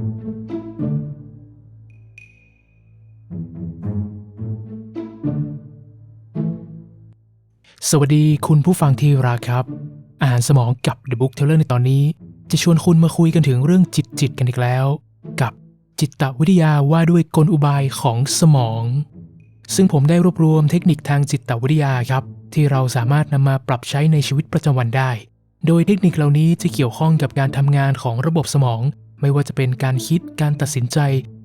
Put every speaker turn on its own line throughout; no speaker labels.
สวัสดีคุณผู้ฟังที่รักครับ อ่านสมองกับ The Book Teller ในตอนนี้ จะชวนคุณมาคุยกันถึงเรื่องจิตจิตกันอีกแล้ว กับจิตวิทยาว่าด้วยกลอุบายของสมอง ซึ่งผมได้รวบรวมเทคนิคทางจิตวิทยาครับ ที่เราสามารถนำมาปรับใช้ในชีวิตประจำวันได้ โดยเทคนิคเหล่านี้จะเกี่ยวข้องกับการทำงานของระบบสมอง ไม่ว่าจะเป็นการคิดการตัดสินใจ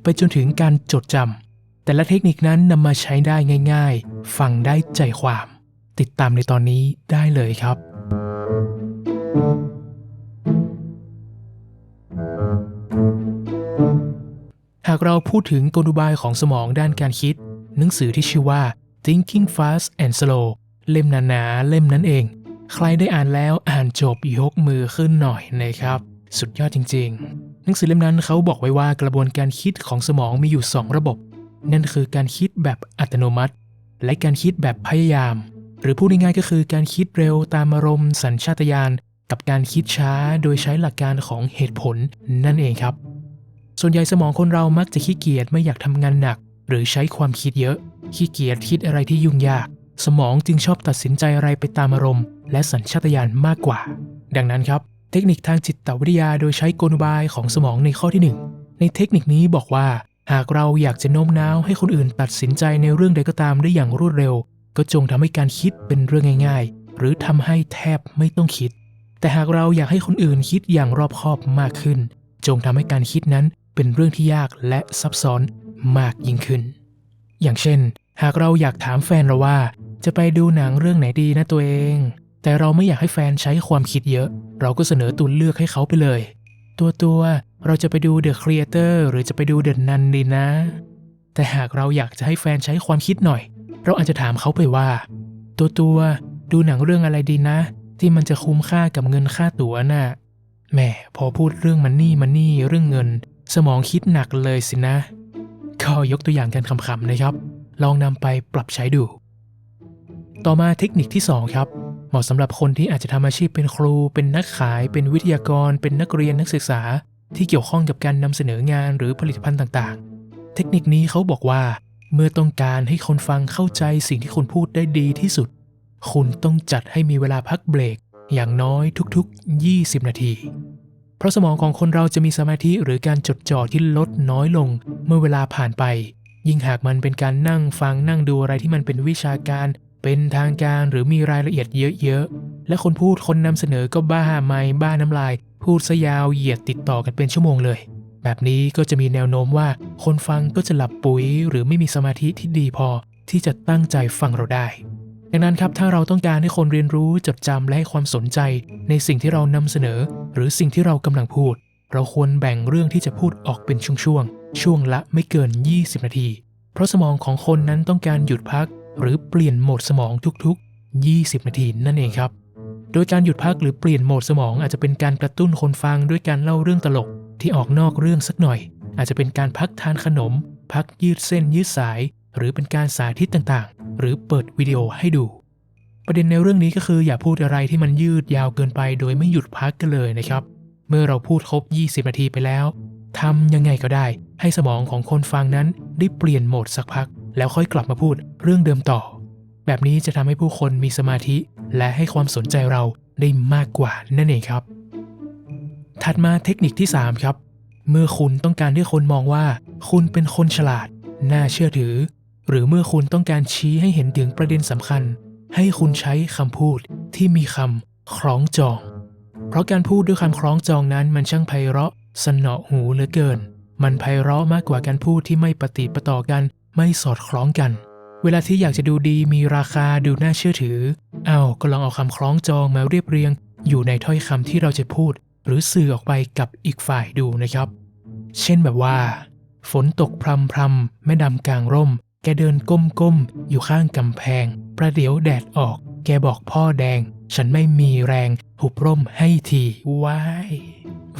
ไปจนถึงการจดจำแต่ละเทคนิคนั้นนำมาใช้ได้ง่าย ๆ ฟังได้ใจความ ติดตามในตอนนี้ได้เลยครับ หากเราพูดถึงกลอุบายของสมองด้านการคิด หนังสือที่ชื่อว่า Thinking Fast and Slow เล่มหนาๆเล่มนั้นเอง ใครได้อ่านแล้วอ่านจบยกมือขึ้นหน่อยนะครับ สุดยอดจริง ๆ หนังสือเล่มนั้นเขาบอกไว้ว่ากระบวนการคิดของสมองมีอยู่ 2 ระบบ นั่นคือการคิดแบบอัตโนมัติ และการคิดแบบพยายาม หรือพูดง่ายๆก็คือการคิดเร็วตามอารมณ์สัญชาตญาณกับการคิดช้าโดยใช้หลักการของเหตุผลนั่นเองครับ ส่วนใหญ่สมองคนเรามักจะขี้เกียจไม่อยากทำงานหนัก หรือใช้ความคิดเยอะขี้เกียจคิดอะไรที่ยุ่งยาก สมองจึงชอบตัดสินใจอะไรไปตามอารมณ์ และสัญชาตญาณมากกว่า ดังนั้นครับ เทคนิคทางจิตวิทยาโดยใช้กลอุบายของสมองในข้อที่หนึ่งในเทคนิคนี้บอกว่า หากเราอยากจะโน้มน้าวให้คนอื่นตัดสินใจในเรื่องใดก็ตามได้อย่างรวดเร็ว ก็จงทำให้การคิดเป็นเรื่องง่าย ๆ หรือทำให้แทบไม่ต้องคิด แต่หากเราอยากให้คนอื่นคิดอย่างรอบคอบมากขึ้น จงทำให้การคิดนั้นเป็นเรื่องที่ยากและซับซ้อนมากยิ่งขึ้น อย่างเช่น หากเราอยากถามแฟนเราว่า จะไปดูหนังเรื่องไหนดีนะตัวเอง แต่เราไม่อยากให้แฟนใช้ความคิดเยอะ เราก็เสนอตัวเลือกให้เขาไปเลย ตัวตัวเราจะไปดู The Creator หรือจะไปดู The Nun ดีนะ แต่หากเราอยากจะให้แฟนใช้ความคิดหน่อย เราอาจจะถามเขาไปว่า ตัวตัวดูหนังเรื่องอะไรดีนะ ที่มันจะคุ้มค่ากับเงินค่าตั๋วน่ะแหมพอพูดเรื่องมันนี่มันนี่เรื่องเงิน สมองคิดหนักเลยสินะก็ยกตัวอย่างกันขำๆนะครับ ลองนำไปปรับใช้ดู ต่อมาเทคนิคที่ 2 ครับ เหมาะสำหรับคนที่อาจจะทำอาชีพเป็นครู เป็นนักขาย เป็นวิทยากร เป็นนักเรียนนักศึกษา ที่เกี่ยวข้องกับการนำเสนองานหรือผลิตภัณฑ์ต่างๆ เทคนิคนี้เขาบอกว่า เมื่อต้องการให้คนฟังเข้าใจสิ่งที่คุณพูดได้ดีที่สุด คุณต้องจัดให้มีเวลาพักเบรก อย่างน้อยทุกๆ 20 นาที เพราะสมองของคนเราจะมีสมาธิหรือการจดจ่อที่ลดน้อยลง เมื่อเวลาผ่านไปยิ่งหากมันเป็นการนั่งฟังนั่งดูอะไรที่มันเป็นวิชาการ เป็นทางการหรือมีรายละเอียดเยอะๆ และคนพูดคนนำเสนอก็บ้าไม่บ้าน้ำลาย พูดซะยาวเหยียดติดต่อกันเป็นชั่วโมงเลย แบบนี้ก็จะมีแนวโน้มว่า คนฟังก็จะหลับปุ๋ย หรือไม่มีสมาธิที่ดีพอที่จะตั้งใจฟังเราได้ดังนั้นครับถ้าเราต้องการให้คนเรียนรู้จดจำและให้ความสนใจในสิ่งที่เรานำเสนอ หรือสิ่งที่เรากำลังพูด เราควรแบ่งเรื่องที่จะพูดออกเป็นช่วงๆ ช่วงละไม่เกิน 20 นาที เพราะสมองของคนนั้นต้องการหยุดพัก หรือเปลี่ยนโหมดสมองทุกๆ 20 นาทีนั่นเองครับ โดยการหยุดพักหรือเปลี่ยนโหมดสมองอาจจะเป็นการกระตุ้นคนฟังด้วยการเล่าเรื่องตลกที่ออกนอกเรื่องสักหน่อย อาจจะเป็นการพักทานขนม พักยืดเส้นยืดสาย หรือเป็นการสาธิตต่างๆ หรือเปิดวิดีโอให้ดู ประเด็นในเรื่องนี้ก็คืออย่าพูดอะไรที่มันยืดยาวเกินไป โดยไม่หยุดพักกันเลยนะครับ เมื่อเราพูดครบ 20 นาทีไปแล้วทำยังไงก็ได้ ให้สมองของคนฟังนั้นได้เปลี่ยนโหมดสักพัก แล้วค่อยกลับมาพูดเรื่องเดิมต่อ แบบนี้จะทำให้ผู้คนมีสมาธิ และให้ความสนใจเราได้มากกว่านั่นเองครับ ถัดมาเทคนิคที่ 3 ครับ เมื่อคุณต้องการให้คนมองว่า คุณเป็นคนฉลาด น่าเชื่อถือ หรือเมื่อคุณต้องการชี้ให้เห็นถึงประเด็นสำคัญ ให้คุณใช้คำพูดที่มีคำคล้องจอง เพราะการพูดด้วยคำคล้องจองนั้นมันช่างไพเราะสนอหูเหลือเกิน มันไพเราะมากกว่าการพูดที่ไม่ปฏิปต่อกัน ไม่สอดคล้องกัน เวลาที่อยากจะดูดีมีราคาดูน่าเชื่อถือ เอาก็ลองเอาคำคล้องจองมาเรียบเรียง อยู่ในถ้อยคำที่เราจะพูด หรือสื่อออกไปกับอีกฝ่ายดูนะครับ เช่นแบบว่า ฝนตกพรำพรำแม่ดำกลางร่ม แกเดินก้มก้มๆอยู่ข้างกำแพง ประเดี๋ยวแดดออก แกบอกพ่อแดง ฉันไม่มีแรง หุบร่มให้ทีว้าย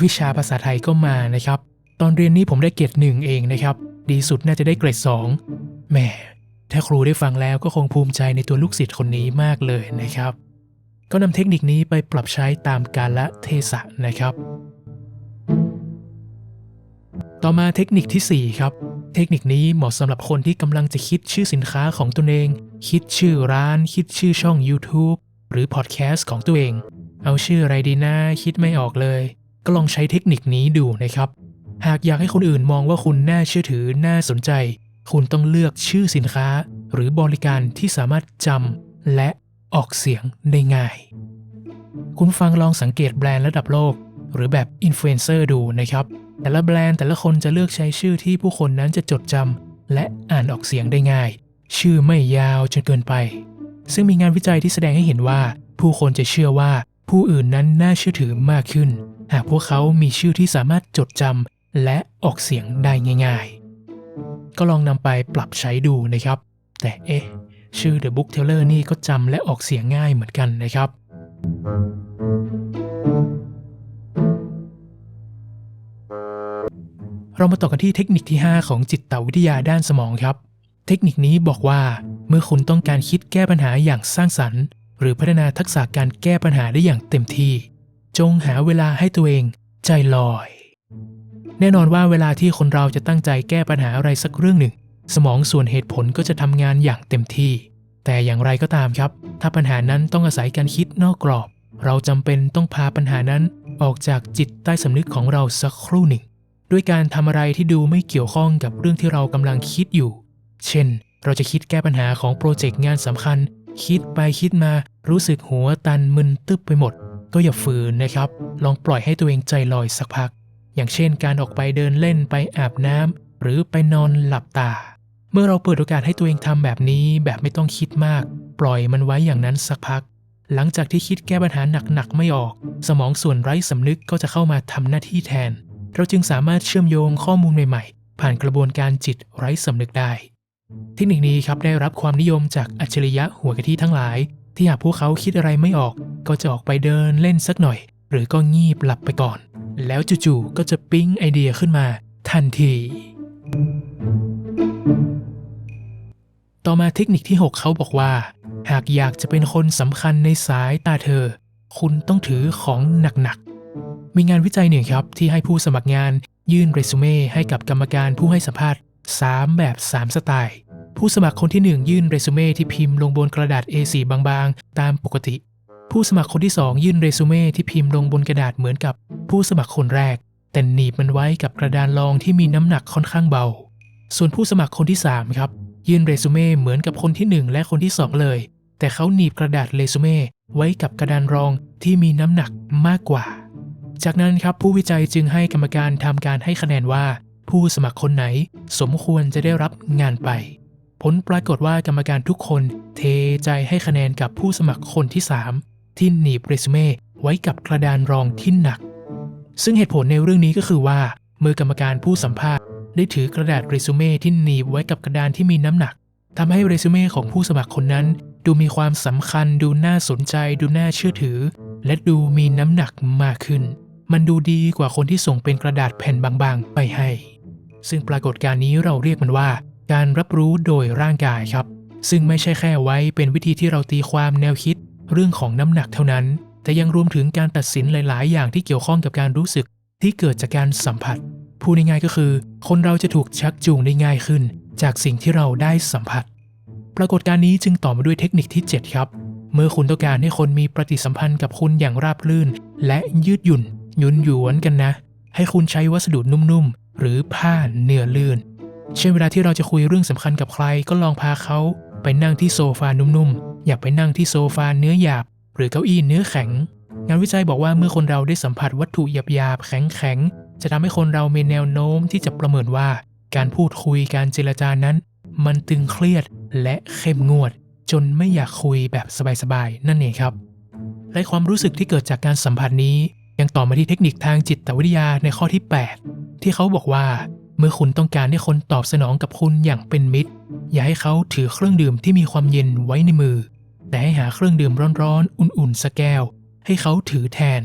วิชาภาษาไทยก็มานะครับ ตอนเรียนนี้ผมได้เกรดหนึ่งเองนะครับ ดีสุดน่าจะได้เกรดสองแหมถ้าครูได้ฟังแล้วก็คงภูมิใจในตัวลูกศิษย์คนนี้มากเลยนะครับ ก็นำเทคนิคนี้ไปปรับใช้ตามกาลเทศะนะครับ ต่อมาเทคนิคทีสี่ 4 ครับ เทคนิคนี้เหมาะสำหรับคนที่กำลังจะคิดชื่อสินค้าของตนเอง คิดชื่อร้าน คิดชื่อช่อง YouTube หรือพอดแคสต์ของตัวเอง เอาชื่ออะไรดีนะคิดไม่ออกเลย ก็ลองใช้เทคนิคนี้ดูนะครับ หากอยากให้คนอื่นมองว่าคุณน่าเชื่อถือน่าสนใจ คุณต้องเลือกชื่อสินค้า หรือบริการที่สามารถจำและออกเสียงได้ง่าย คุณฟังลองสังเกตแบรนด์ระดับโลก หรือแบบอินฟลูเอนเซอร์ดูนะครับ แต่ละแบรนด์แต่ละคนจะเลือกใช้ชื่อที่ผู้คนนั้นจะจดจำและอ่านออกเสียงได้ง่าย ชื่อไม่ยาวจนเกินไป ซึ่งมีงานวิจัยที่แสดงให้เห็นว่า ผู้คนจะเชื่อว่าผู้อื่นนั้นน่าเชื่อถือมากขึ้น หากพวกเขามีชื่อที่สามารถจดจำ และออกเสียงได้ง่ายๆ ก็ลองนำไปปรับใช้ดูนะครับ แต่เอ๊ะ ชื่อ The Book Teller นี่ก็จำและออกเสียงง่ายเหมือนกันนะครับ เรามาต่อกันที่เทคนิคที่ 5 ของจิตวิทยาด้านสมองครับ เทคนิคนี้บอกว่า เมื่อคุณต้องการคิดแก้ปัญหาอย่างสร้างสรรค์ หรือพัฒนาทักษะการแก้ปัญหาได้อย่างเต็มที่ จงหาเวลาให้ตัวเองใจลอย แน่นอนว่าเวลาที่คนเราจะตั้งใจแก้ปัญหาอะไรสักเรื่องหนึ่ง สมองส่วนเหตุผลก็จะทำงานอย่างเต็มที่ แต่อย่างไรก็ตามครับ ถ้าปัญหานั้นต้องอาศัยการคิดนอกกรอบ เราจำเป็นต้องพาปัญหานั้นออกจากจิตใต้สำนึกของเราสักครู่หนึ่ง ด้วยการทำอะไรที่ดูไม่เกี่ยวข้องกับเรื่องที่เรากำลังคิดอยู่ เช่น เราจะคิดแก้ปัญหาของโปรเจกต์งานสำคัญ คิดไปคิดมารู้สึกหัวตันมึนตึ๊บไปหมด ก็อย่าฝืนนะครับ ลองปล่อยให้ตัวเองใจลอยสักพัก อย่างเช่นการออกไปเดินเล่นไปอาบน้ำหรือไปนอนหลับตา เมื่อเราเปิดโอกาสให้ตัวเองทำแบบนี้แบบไม่ต้องคิดมาก ปล่อยมันไว้อย่างนั้นสักพัก หลังจากที่คิดแก้ปัญหาหนักๆไม่ออก สมองส่วนไร้สำนึกก็จะเข้ามาทำหน้าที่แทน เราจึงสามารถเชื่อมโยงข้อมูลใหม่ๆ ผ่านกระบวนการจิตไร้สำนึกได้ เทคนิคนี้ครับได้รับความนิยมจากอัจฉริยะหัวกะทิทั้งหลาย ที่หากพวกเขาคิดอะไรไม่ออก ก็จะออกไปเดินเล่นสักหน่อย หรือก็งีบหลับไปก่อน แล้วจู่ๆก็จะปิ๊งไอเดียขึ้นมาทันที ต่อมาเทคนิคที่ 6 เขาบอกว่า หากอยากจะเป็นคนสำคัญในสายตาเธอ คุณต้องถือของหนักๆ มีงานวิจัยหนึ่งครับที่ให้ผู้สมัครงานยื่นเรซูเม่ให้กับกรรมการผู้ให้สัมภาษณ์ 3 แบบ 3 สไตล์ ผู้สมัครคนที่ 1 ยื่นเรซูเม่ที่พิมพ์ลงบนกระดาษ A4 บางๆ ตามปกติ ผู้สมัครคนที่ 2 ยื่นเรซูเม่ที่พิมพ์ลงบนกระดาษเหมือนกับผู้สมัครคนแรก แต่หนีบมันไว้กับกระดานรองที่มีน้ำหนักค่อนข้างเบา ส่วนผู้สมัครคนที่ 3 ครับ ยื่นเรซูเม่เหมือนกับคนที่ 1 และคนที่ 2 เลย แต่เขาหนีบกระดาษเรซูเม่ไว้กับกระดานรองที่มีน้ำหนักมากกว่า จากนั้นครับผู้วิจัยจึงให้กรรมการทำการให้คะแนนว่า ผู้สมัครคนไหนสมควรจะได้รับงานไป ผลปรากฏว่ากรรมการทุกคนเทใจให้คะแนนกับผู้สมัครคนที่ 3 ที่หนีบเรซูเม่ไว้กับกระดานรองที่หนัก ซึ่งเหตุผลในเรื่องนี้ก็คือว่า เมื่อกรรมการผู้สัมภาษณ์ได้ถือกระดาษเรซูเม่ที่หนีบไว้กับกระดานที่มีน้ำหนักทำให้เรซูเม่ของผู้สมัครคนนั้น ดูมีความสำคัญ ดูน่าสนใจ ดูน่าเชื่อถือ และดูมีน้ำหนักมากขึ้น มันดูดีกว่าคนที่ส่งเป็นกระดาษแผ่นบางๆ ไปให้ ซึ่งปรากฏการณ์นี้เราเรียกมันว่า การรับรู้โดยร่างกายครับ ซึ่งไม่ใช่แค่ไว้เป็นวิธีที่เราตีความแนวคิด เรื่องของน้ำหนักเท่านั้น แต่ยังรวมถึงการตัดสินหลาย ๆ อย่างที่เกี่ยวข้องกับการรู้สึกที่เกิดจากการสัมผัส พูดง่ายๆก็คือ คนเราจะถูกชักจูงได้ง่ายขึ้น จากสิ่งที่เราได้สัมผัส ปรากฏการณ์นี้จึงต่อมาด้วยเทคนิคที่ 7 ครับ เมื่อคุณต้องการให้คนมีปฏิสัมพันธ์กับคุณอย่างราบรื่น และยืดหยุ่นหยุนหยวนกันนะ ให้คุณใช้วัสดุนุ่มๆหรือผ้าเนื้อลื่น เช่นเวลาที่เราจะคุยเรื่องสำคัญกับใครก็ลองพาเขา ไปนั่งที่โซฟานุ่มๆ อย่าไปนั่งที่โซฟาเนื้อหยาบ หรือเก้าอี้เนื้อแข็ง งานวิจัยบอกว่าเมื่อคนเราได้สัมผัสวัตถุหยาบๆ แข็งๆ จะทำให้คนเรามีแนวโน้มที่จะประเมินว่า การพูดคุยการเจรจานั้น มันตึงเครียดและเข้มงวด จนไม่อยากคุยแบบสบายๆ นั่นเองครับและความรู้สึกที่เกิดจากการสัมผัสนี้ ยังต่อมาที่เทคนิคทางจิตวิทยาในข้อที่ 8 ที่เขาบอกว่า เมื่อคุณต้องการให้คนตอบสนองกับคุณอย่างเป็นมิตร อย่าให้เขาถือเครื่องดื่มที่มีความเย็นไว้ในมือ แต่ให้หาเครื่องดื่มร้อนๆ อุ่นๆสักแก้ว ให้เขาถือแทน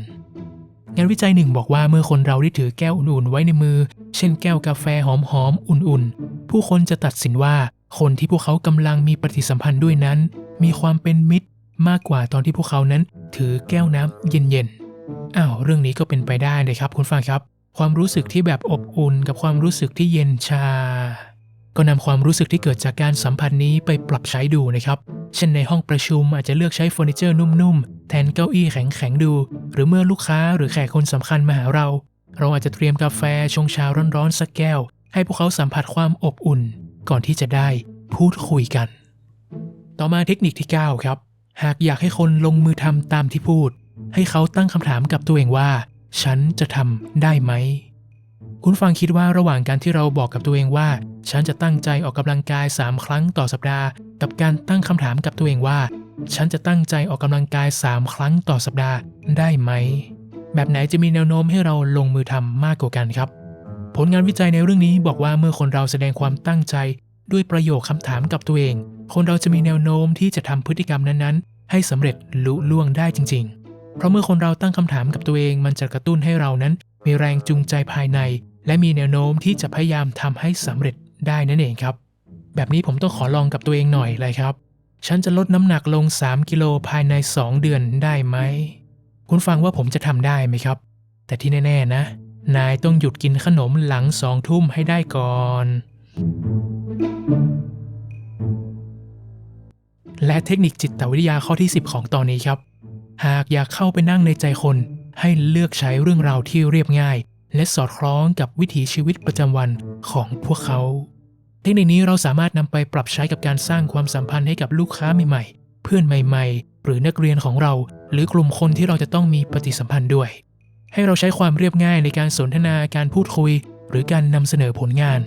งานวิจัยหนึ่งบอกว่าเมื่อคนเราได้ถือแก้วอุ่นๆไว้ในมือ เช่นแก้วกาแฟหอมๆ อุ่นๆ ผู้คนจะตัดสินว่าคนที่พวกเขากำลังมีปฏิสัมพันธ์ด้วยนั้น มีความเป็นมิตรมากกว่าตอนที่พวกเขานั้นถือแก้วน้ำเย็นๆ อ้าวเรื่องนี้ก็เป็นไปได้เลยครับคุณฟังครับ ความรู้สึกที่แบบอบอุ่นกับความรู้สึกที่เย็นชา ก็นำความรู้สึกที่เกิดจากการสัมผัสนี้ไปปรับใช้ดูนะครับ เช่นในห้องประชุมอาจจะเลือกใช้เฟอร์นิเจอร์นุ่มๆ แทนเก้าอี้แข็งๆดู หรือเมื่อลูกค้าหรือแขกคนสำคัญมาหาเรา เราอาจจะเตรียมกาแฟชงชาร้อนๆสักแก้ว ให้พวกเขาสัมผัสความอบอุ่น ก่อนที่จะได้พูดคุยกัน ต่อมาเทคนิคที่ 9 ครับ หากอยากให้คนลงมือทำตามที่พูด ให้เขาตั้งคำถามกับตัวเองว่า ฉันจะทำได้ไหม คุณฟังคิดว่าระหว่างการที่เราบอกกับตัวเองว่า ฉันจะตั้งใจออกกำลังกาย 3 ครั้งต่อสัปดาห์ กับการตั้งคำถามกับตัวเองว่า ฉันจะตั้งใจออกกำลังกาย 3 ครั้งต่อสัปดาห์ได้ไหม แบบไหนจะมีแนวโน้มให้เราลงมือทำมากกว่ากันครับ ผลงานวิจัยในเรื่องนี้บอกว่าเมื่อคนเราแสดงความตั้งใจ ด้วยประโยคคำถามกับตัวเอง คนเราจะมีแนวโน้มที่จะทำพฤติกรรมนั้นๆ ให้สำเร็จลุล่วงได้จริง ๆ เพราะเมื่อคนเราตั้งคำถามกับตัวเอง มันจะกระตุ้นให้เรานั้นมีแรงจูงใจภายใน และมีแนวโน้มที่จะพยายามทำให้สำเร็จได้นั่นเองครับ แบบนี้ผมต้องขอลองกับตัวเองหน่อยเลยครับ ฉันจะลดน้ำหนักลง 3 กิโลภายใน 2 เดือนได้ไหม คุณฟังว่าผมจะทำได้ไหมครับ แต่ที่แน่ ๆ นะ นายต้องหยุดกินขนมหลังสองทุ่มให้ได้ก่อน และเทคนิคจิตวิทยาข้อที่ 10 ของตอนนี้ครับ หากอยากเข้าไปนั่งในใจคนให้เลือกใช้เรื่องราวที่เรียบง่าย และสอดคล้องกับวิถีชีวิตประจำวันของพวกเขา เทคนิคนี้เราสามารถนำไปปรับใช้กับการสร้างความสัมพันธ์ให้กับลูกค้าใหม่ๆ เพื่อนใหม่ ๆ หรือนักเรียนของเรา หรือกลุ่มคนที่เราจะต้องมีปฏิสัมพันธ์ด้วย ให้เราใช้ความเรียบง่ายในการสนทนาการพูดคุย หรือการนำเสนอผลงาน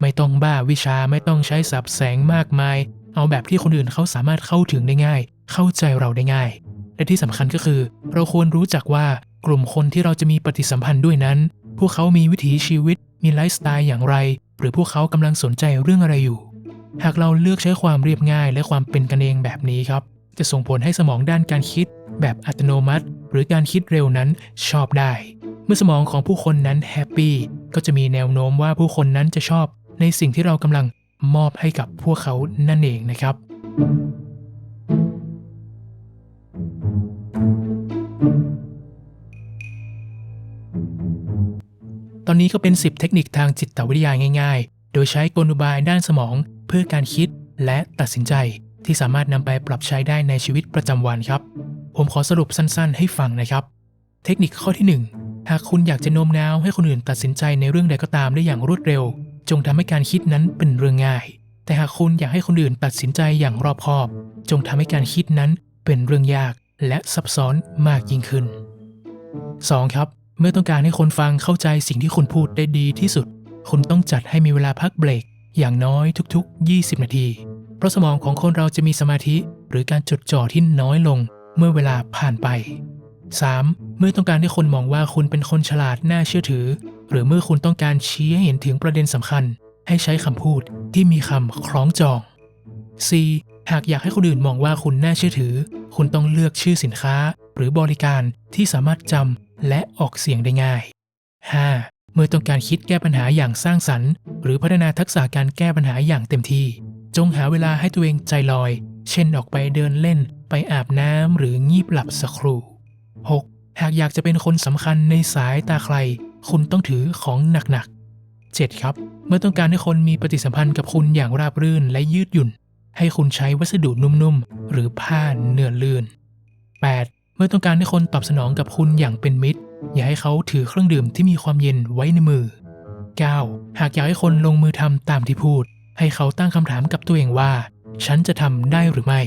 ไม่ต้องบ้าวิชาไม่ต้องใช้สับแสงมากมาย เอาแบบที่คนอื่นเขาสามารถเข้าถึงได้ง่าย เข้าใจเราได้ง่าย และที่สำคัญก็คือ เราควรรู้จักว่า กลุ่มคนที่เราจะมีปฏิสัมพันธ์ด้วยนั้น พวกเขามีวิถีชีวิต มีไลฟ์สไตล์อย่างไร หรือพวกเขากำลังสนใจเรื่องอะไรอยู่ หากเราเลือกใช้ความเรียบง่ายและความเป็นกันเองแบบนี้ครับ จะส่งผลให้สมองด้านการคิด แบบอัตโนมัติ หรือการคิดเร็วนั้นชอบได้ เมื่อสมองของผู้คนนั้นแฮปปี้ก็จะมีแนวโน้มว่าผู้คนนั้นจะชอบในสิ่งที่เรากำลังมอบให้กับพวกเขานั่นเองนะครับ ตอนนี้ก็เป็น 10 เทคนิคทางจิตวิทยาง่าย ๆ โดยใช้กลอุบายด้านสมอง เพื่อการคิดและตัดสินใจ ที่สามารถนำไปปรับใช้ได้ในชีวิตประจำวันครับ ผมขอสรุปสั้นๆ ให้ฟังนะครับ เทคนิคข้อที่ 1 หากคุณอยากจะโน้มน้าวให้คนอื่นตัดสินใจในเรื่องใดก็ตามได้อย่างรวดเร็ว จงทำให้การคิดนั้นเป็นเรื่องง่าย แต่หากคุณอยากให้คนอื่นตัดสินใจอย่างรอบคอบ จงทำให้การคิดนั้นเป็นเรื่องยากและซับซ้อนมากยิ่งขึ้น 2. ครับ เมื่อต้องการให้คนฟังเข้าใจสิ่งที่คุณพูดได้ดีที่สุด คุณต้องจัดให้มีเวลาพักเบรก อย่างน้อยทุกๆ 20 นาที เพราะสมองของคนเราจะมีสมาธิหรือการจดจ่อที่น้อยลงเมื่อเวลาผ่านไป 3. เมื่อต้องการให้คนมองว่าคุณเป็นคนฉลาดน่าเชื่อถือ หรือเมื่อคุณต้องการชี้ให้เห็นถึงประเด็นสำคัญ ให้ใช้คำพูดที่มีคำคล้องจอง 4. หากอยากให้คนอื่นมองว่าคุณน่าเชื่อถือ คุณต้องเลือกชื่อสินค้า หรือบริการที่สามารถจำ และออกเสียงได้ง่าย 5. เมื่อต้องการคิดแก้ปัญหาอย่างสร้างสรรค์ หรือพัฒนาทักษะการแก้ปัญหาอย่างเต็มที่ จงหาเวลาให้ตัวเองใจลอย เช่นออกไปเดินเล่น ไปอาบน้ำหรืองีบหลับสักครู่ 6. หากอยากจะเป็นคนสำคัญในสายตาใคร คุณต้องถือของหนักๆ 7. ครับ เมื่อต้องการให้คนมีปฏิสัมพันธ์กับคุณอย่างราบรื่นและยืดหยุ่น ให้คุณใช้วัสดุนุ่มๆหรือผ้าเนื้อลื่น 8. เมื่อต้องการให้คนตอบสนองกับคุณอย่างเป็นมิตร อย่าให้เขาถือเครื่องดื่มที่มีความเย็นไว้ในมือ 9. หากอยากให้คนลงมือทำตามที่พูด ให้เขาตั้งคำถามกับตัวเองว่า ฉันจะทำได้หรือไม่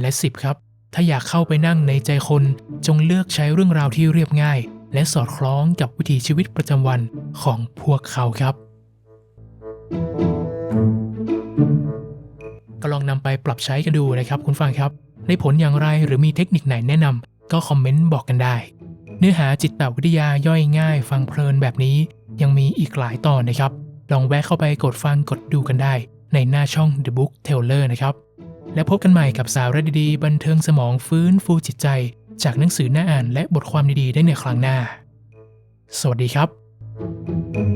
และ 10 ครับ ถ้าอยากเข้าไปนั่งในใจคน จงเลือกใช้เรื่องราวที่เรียบง่าย และสอดคล้องกับวิถีชีวิตประจำวันของพวกเขาครับก็ลองนำไปปรับใช้กันดูนะครับคุณฟังครับ ได้ผลอย่างไรหรือมีเทคนิคไหนแนะนำก็คอมเมนต์บอกกันได้ เนื้อหาจิตวิทยาย่อยง่าย ฟังเพลินแบบนี้ยังมีอีกหลายตอนนะครับ ลองแวะเข้าไปกดฟังกดดูกันได้ ในหน้าช่อง The Book Teller นะครับ และพบกันใหม่กับสาระดีๆ บันเทิงสมองฟื้นฟูจิตใจ จากหนังสือหน้าอ่านและบทความดีๆได้ในครั้งหน้า สวัสดีครับ